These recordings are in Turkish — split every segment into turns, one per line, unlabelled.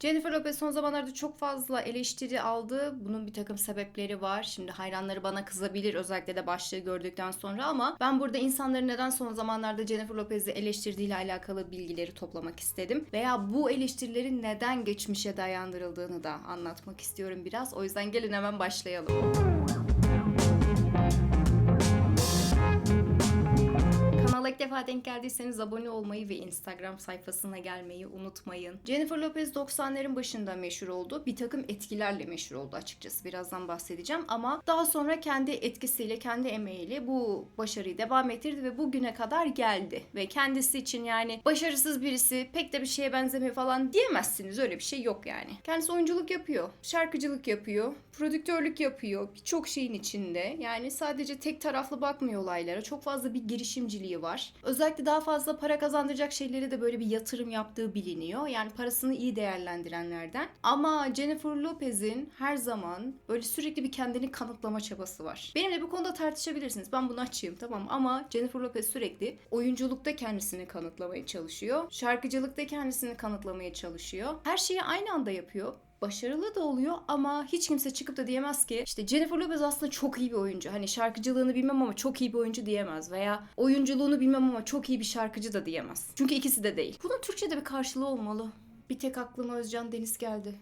Jennifer- Lopez son zamanlarda çok fazla eleştiri aldı. Bunun bir takım sebepleri var. Şimdi hayranları bana kızabilir özellikle de başlığı gördükten sonra ama ben burada insanların neden son zamanlarda Jennifer Lopez'i eleştirdiğiyle alakalı bilgileri toplamak istedim. Veya bu eleştirilerin neden geçmişe dayandırıldığını da anlatmak istiyorum biraz. O yüzden gelin hemen başlayalım. Defa denk geldiyseniz abone olmayı ve Instagram sayfasına gelmeyi unutmayın. Jennifer Lopez 90'ların başında meşhur oldu. Bir takım etkilerle meşhur oldu açıkçası. Birazdan bahsedeceğim ama daha sonra kendi etkisiyle, kendi emeğiyle bu başarıyı devam ettirdi ve bugüne kadar geldi. Ve kendisi için yani başarısız birisi pek de bir şeye benzemiyor falan diyemezsiniz. Öyle bir şey yok yani. Kendisi oyunculuk yapıyor, şarkıcılık yapıyor, prodüktörlük yapıyor. Birçok şeyin içinde. Yani sadece tek taraflı bakmıyor olaylara. Çok fazla bir girişimciliği var. Özellikle daha fazla para kazandıracak şeyleri de böyle bir yatırım yaptığı biliniyor. Yani parasını iyi değerlendirenlerden. Ama Jennifer Lopez'in her zaman böyle sürekli bir kendini kanıtlama çabası var. Benimle bu konuda tartışabilirsiniz. Ben bunu açayım tamam ama Jennifer Lopez sürekli oyunculukta kendisini kanıtlamaya çalışıyor. Şarkıcılıkta kendisini kanıtlamaya çalışıyor. Her şeyi aynı anda yapıyor başarılı da oluyor ama hiç kimse çıkıp da diyemez ki işte Jennifer Lopez aslında çok iyi bir oyuncu. Hani şarkıcılığını bilmem ama çok iyi bir oyuncu diyemez veya oyunculuğunu bilmem ama çok iyi bir şarkıcı da diyemez. Çünkü ikisi de değil. Bunun Türkçe'de bir karşılığı olmalı. Bir tek aklıma Özcan Deniz geldi.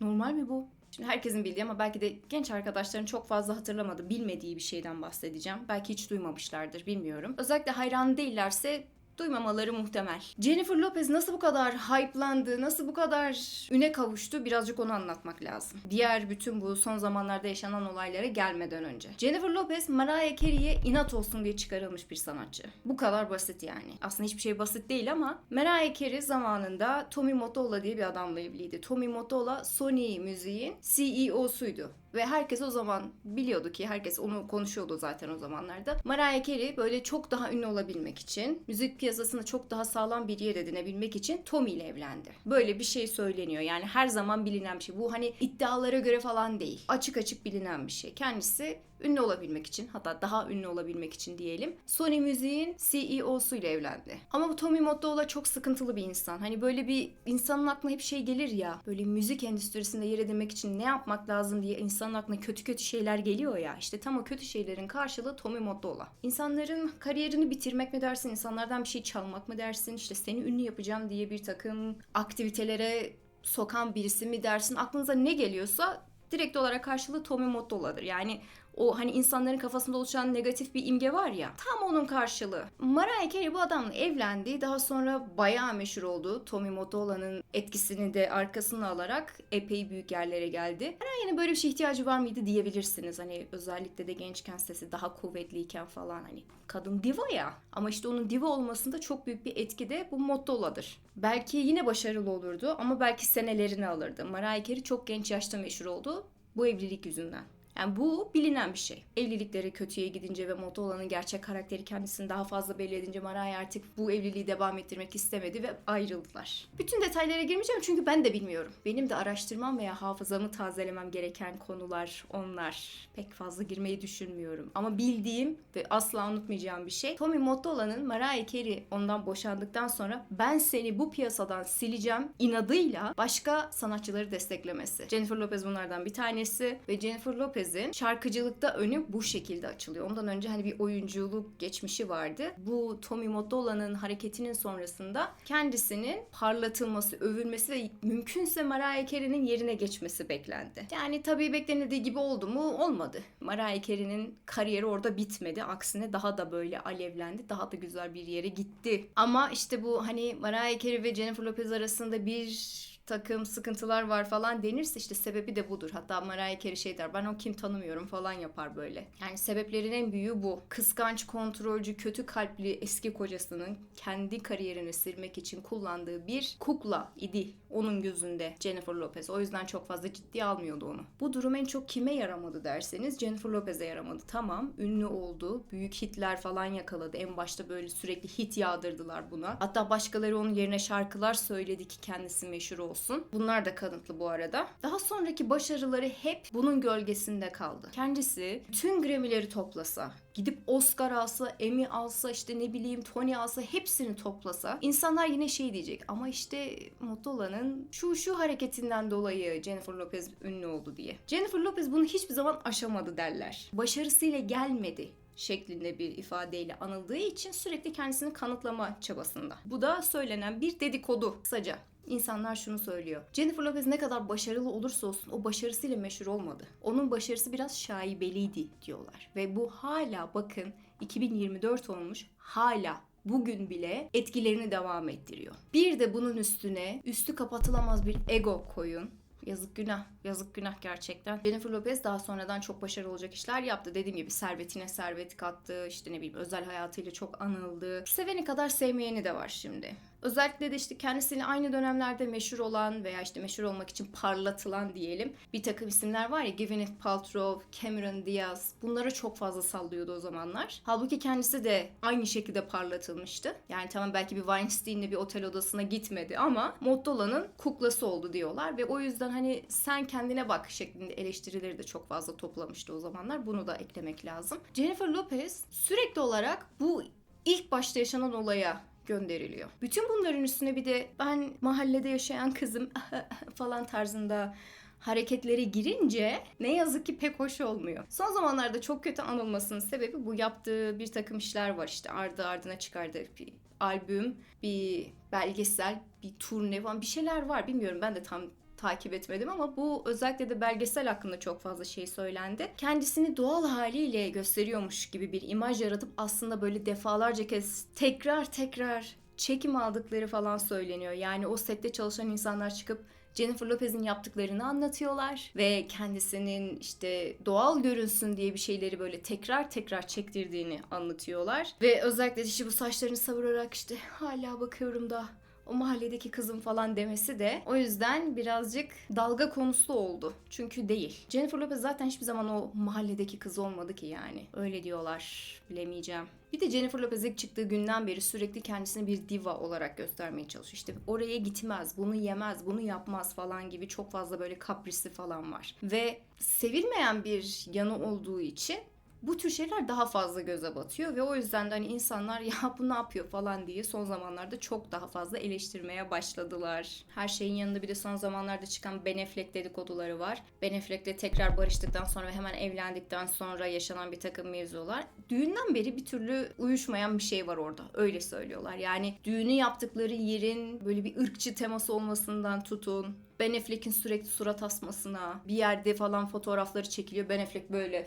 Normal mi bu? Şimdi herkesin bildiği ama belki de genç arkadaşların çok fazla hatırlamadığı, bilmediği bir şeyden bahsedeceğim. Belki hiç duymamışlardır, bilmiyorum. Özellikle hayran değillerse duymamaları muhtemel. Jennifer Lopez nasıl bu kadar hype'landı, nasıl bu kadar üne kavuştu birazcık onu anlatmak lazım. Diğer bütün bu son zamanlarda yaşanan olaylara gelmeden önce. Jennifer Lopez Mariah Carey'e inat olsun diye çıkarılmış bir sanatçı. Bu kadar basit yani. Aslında hiçbir şey basit değil ama Mariah Carey zamanında Tommy Mottola diye bir adamla evliydi. Tommy Mottola Sony müziğin CEO'suydu. Ve herkes o zaman biliyordu ki herkes onu konuşuyordu zaten o zamanlarda. Mariah Carey böyle çok daha ünlü olabilmek için, müzik piyasasında çok daha sağlam bir yer edinebilmek için Tommy ile evlendi. Böyle bir şey söyleniyor. Yani her zaman bilinen bir şey. Bu hani iddialara göre falan değil. Açık açık bilinen bir şey. Kendisi ünlü olabilmek için hatta daha ünlü olabilmek için diyelim Sony Müziğin CEO'su ile evlendi. Ama bu Tommy Mottola çok sıkıntılı bir insan. Hani böyle bir insanın aklına hep şey gelir ya böyle müzik endüstrisinde yer edinmek için ne yapmak lazım diye insanın aklına kötü kötü şeyler geliyor ya. İşte tam o kötü şeylerin karşılığı Tommy Mottola. İnsanların kariyerini bitirmek mi dersin, insanlardan bir şey çalmak mı dersin, işte seni ünlü yapacağım diye bir takım aktivitelere sokan birisi mi dersin aklınıza ne geliyorsa direkt olarak karşılığı Tommy Mottola'dır. Yani o hani insanların kafasında oluşan negatif bir imge var ya tam onun karşılığı. Mariah Carey bu adamla evlendi. Daha sonra bayağı meşhur oldu. Tommy Mottola'nın etkisini de arkasına alarak epey büyük yerlere geldi. Mariah'ın böyle bir şey ihtiyacı var mıydı diyebilirsiniz. Hani özellikle de gençken sesi daha kuvvetliyken falan hani kadın diva ya. Ama işte onun diva olmasında çok büyük bir etki de bu Mottola'dır. Belki yine başarılı olurdu ama belki senelerini alırdı. Mariah Carey çok genç yaşta meşhur oldu bu evlilik yüzünden. Yani bu bilinen bir şey. Evlilikleri kötüye gidince ve Mottola'nın gerçek karakteri kendisini daha fazla belli edince Mariah artık bu evliliği devam ettirmek istemedi ve ayrıldılar. Bütün detaylara girmeyeceğim çünkü ben de bilmiyorum. Benim de araştırmam veya hafızamı tazelemem gereken konular onlar. Pek fazla girmeyi düşünmüyorum. Ama bildiğim ve asla unutmayacağım bir şey. Tommy Mottola'nın Mariah Carey ondan boşandıktan sonra ben seni bu piyasadan sileceğim inadıyla başka sanatçıları desteklemesi. Jennifer Lopez bunlardan bir tanesi ve Jennifer Lopez'in şarkıcılıkta önü bu şekilde açılıyor. Ondan önce hani bir oyunculuk geçmişi vardı. Bu Tommy Mottola'nın hareketinin sonrasında kendisinin parlatılması, övülmesi ve mümkünse Mariah Carey'nin yerine geçmesi beklendi. Yani tabii beklenildiği gibi oldu mu? Olmadı. Mariah Carey'nin kariyeri orada bitmedi. Aksine daha da böyle alevlendi. Daha da güzel bir yere gitti. Ama işte bu hani Mariah Carey ve Jennifer Lopez arasında bir takım sıkıntılar var falan denirse işte sebebi de budur. Hatta Mariah Carey şey der ben o kim tanımıyorum falan yapar böyle. Yani sebeplerin en büyüğü bu. Kıskanç, kontrolcü, kötü kalpli eski kocasının kendi kariyerini silmek için kullandığı bir kukla idi onun gözünde Jennifer Lopez. O yüzden çok fazla ciddiye almıyordu onu. Bu durum en çok kime yaramadı derseniz Jennifer Lopez'e yaramadı. Tamam ünlü oldu. Büyük hitler falan yakaladı. En başta böyle sürekli hit yağdırdılar buna. Hatta başkaları onun yerine şarkılar söyledi ki kendisi meşhur olsun olsun. Bunlar da kanıtlı bu arada. Daha sonraki başarıları hep bunun gölgesinde kaldı. Kendisi tüm Grammy'leri toplasa, gidip Oscar alsa, Emmy alsa, işte ne bileyim Tony alsa hepsini toplasa insanlar yine şey diyecek ama işte Motola'nın şu şu hareketinden dolayı Jennifer Lopez ünlü oldu diye. Jennifer Lopez bunu hiçbir zaman aşamadı derler. Başarısıyla gelmedi şeklinde bir ifadeyle anıldığı için sürekli kendisini kanıtlama çabasında. Bu da söylenen bir dedikodu kısaca. İnsanlar şunu söylüyor. Jennifer Lopez ne kadar başarılı olursa olsun o başarısıyla meşhur olmadı. Onun başarısı biraz şaibeliydi diyorlar. Ve bu hala bakın 2024 olmuş hala bugün bile etkilerini devam ettiriyor. Bir de bunun üstüne üstü kapatılamaz bir ego koyun. Yazık günah. Yazık günah gerçekten. Jennifer Lopez daha sonradan çok başarılı olacak işler yaptı. Dediğim gibi servetine servet kattı. İşte ne bileyim özel hayatıyla çok anıldı. Seveni kadar sevmeyeni de var şimdi. Özellikle de işte kendisiyle aynı dönemlerde meşhur olan veya işte meşhur olmak için parlatılan diyelim bir takım isimler var ya Gwyneth Paltrow, Cameron Diaz bunlara çok fazla sallıyordu o zamanlar. Halbuki kendisi de aynı şekilde parlatılmıştı. Yani tamam belki bir Weinstein'le bir otel odasına gitmedi ama Mottola'nın kuklası oldu diyorlar ve o yüzden hani sen kendine bak şeklinde eleştirileri de çok fazla toplamıştı o zamanlar. Bunu da eklemek lazım. Jennifer Lopez sürekli olarak bu ilk başta yaşanan olaya gönderiliyor. Bütün bunların üstüne bir de ben mahallede yaşayan kızım falan tarzında hareketleri girince ne yazık ki pek hoş olmuyor. Son zamanlarda çok kötü anılmasının sebebi bu yaptığı bir takım işler var işte ardı ardına çıkardığı bir albüm, bir belgesel, bir turne falan bir şeyler var bilmiyorum ben de tam takip etmedim ama bu özellikle de belgesel hakkında çok fazla şey söylendi. Kendisini doğal haliyle gösteriyormuş gibi bir imaj yaratıp aslında böyle defalarca kez tekrar tekrar çekim aldıkları falan söyleniyor. Yani o sette çalışan insanlar çıkıp Jennifer Lopez'in yaptıklarını anlatıyorlar ve kendisinin işte doğal görünsün diye bir şeyleri böyle tekrar tekrar çektirdiğini anlatıyorlar. Ve özellikle işte bu saçlarını savurarak işte hala bakıyorum da o mahalledeki kızım falan demesi de o yüzden birazcık dalga konusu oldu. Çünkü değil. Jennifer Lopez zaten hiçbir zaman o mahalledeki kız olmadı ki yani. Öyle diyorlar. Bilemeyeceğim. Bir de Jennifer Lopez ilk çıktığı günden beri sürekli kendisini bir diva olarak göstermeye çalışıyor. İşte oraya gitmez, bunu yemez, bunu yapmaz falan gibi çok fazla böyle kaprisi falan var. Ve sevilmeyen bir yanı olduğu için bu tür şeyler daha fazla göze batıyor ve o yüzden de hani insanlar ya bu ne yapıyor falan diye son zamanlarda çok daha fazla eleştirmeye başladılar. Her şeyin yanında bir de son zamanlarda çıkan Ben Affleck dedikoduları var. Ben Affleck'le tekrar barıştıktan sonra ve hemen evlendikten sonra yaşanan bir takım mevzular. Düğünden beri bir türlü uyuşmayan bir şey var orada. Öyle söylüyorlar. Yani düğünü yaptıkları yerin böyle bir ırkçı teması olmasından tutun. Ben Affleck'in sürekli surat asmasına, bir yerde falan fotoğrafları çekiliyor. Ben Affleck böyle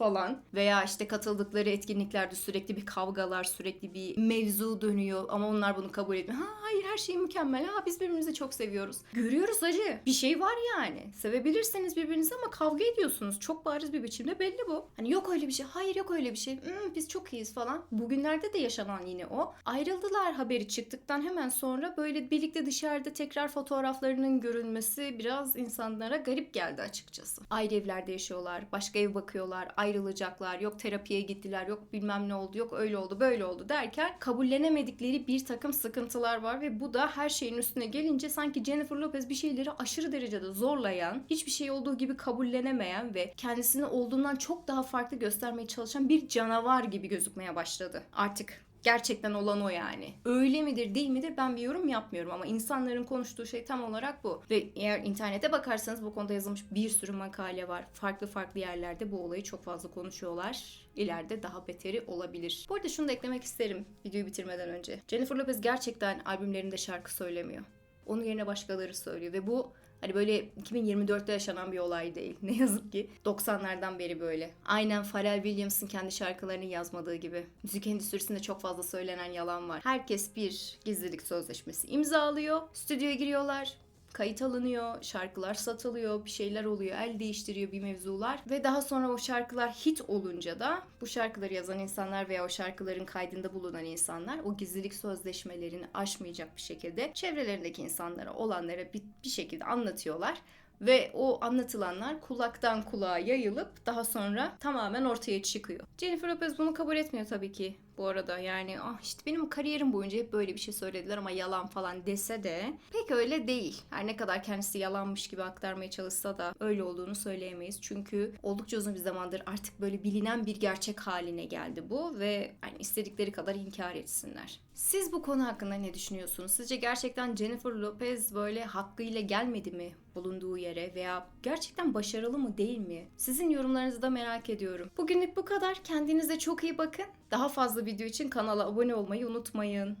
falan veya işte katıldıkları etkinliklerde sürekli bir kavgalar, sürekli bir mevzu dönüyor ama onlar bunu kabul etmiyor. Ha hayır her şey mükemmel. Ha biz birbirimizi çok seviyoruz. Görüyoruz acı. Bir şey var yani. Sevebilirseniz birbirinizi ama kavga ediyorsunuz. Çok bariz bir biçimde belli bu. Hani yok öyle bir şey. Hayır yok öyle bir şey. Hmm, biz çok iyiyiz falan. Bugünlerde de yaşanan yine o. Ayrıldılar haberi çıktıktan hemen sonra böyle birlikte dışarıda tekrar fotoğraflarının görünmesi biraz insanlara garip geldi açıkçası. Ayrı evlerde yaşıyorlar. Başka ev bakıyorlar. Ayrılacaklar. Yok terapiye gittiler. Yok bilmem ne oldu. Yok öyle oldu böyle oldu derken kabullenemedikleri bir takım sıkıntılar var ve bu da her şeyin üstüne gelince sanki Jennifer Lopez bir şeyleri aşırı derecede zorlayan, hiçbir şey olduğu gibi kabullenemeyen ve kendisini olduğundan çok daha farklı göstermeye çalışan bir canavar gibi gözükmeye başladı. Artık Gerçekten olan o yani. Öyle midir değil midir ben bir yorum yapmıyorum ama insanların konuştuğu şey tam olarak bu. Ve eğer internete bakarsanız bu konuda yazılmış bir sürü makale var. Farklı farklı yerlerde bu olayı çok fazla konuşuyorlar. İleride daha beteri olabilir. Bu arada şunu da eklemek isterim videoyu bitirmeden önce. Jennifer Lopez gerçekten albümlerinde şarkı söylemiyor. Onun yerine başkaları söylüyor ve bu Hani böyle 2024'te yaşanan bir olay değil. Ne yazık ki 90'lardan beri böyle. Aynen Pharrell Williams'ın kendi şarkılarını yazmadığı gibi. Müzik endüstrisinde çok fazla söylenen yalan var. Herkes bir gizlilik sözleşmesi imzalıyor. Stüdyoya giriyorlar kayıt alınıyor, şarkılar satılıyor, bir şeyler oluyor, el değiştiriyor bir mevzular ve daha sonra o şarkılar hit olunca da bu şarkıları yazan insanlar veya o şarkıların kaydında bulunan insanlar o gizlilik sözleşmelerini aşmayacak bir şekilde çevrelerindeki insanlara olanlara bir, bir şekilde anlatıyorlar. Ve o anlatılanlar kulaktan kulağa yayılıp daha sonra tamamen ortaya çıkıyor. Jennifer Lopez bunu kabul etmiyor tabii ki. Bu arada. Yani ah işte benim kariyerim boyunca hep böyle bir şey söylediler ama yalan falan dese de pek öyle değil. Her ne kadar kendisi yalanmış gibi aktarmaya çalışsa da öyle olduğunu söyleyemeyiz. Çünkü oldukça uzun bir zamandır artık böyle bilinen bir gerçek haline geldi bu ve yani istedikleri kadar inkar etsinler. Siz bu konu hakkında ne düşünüyorsunuz? Sizce gerçekten Jennifer Lopez böyle hakkıyla gelmedi mi bulunduğu yere veya gerçekten başarılı mı değil mi? Sizin yorumlarınızı da merak ediyorum. Bugünlük bu kadar. Kendinize çok iyi bakın. Daha fazla video için kanala abone olmayı unutmayın.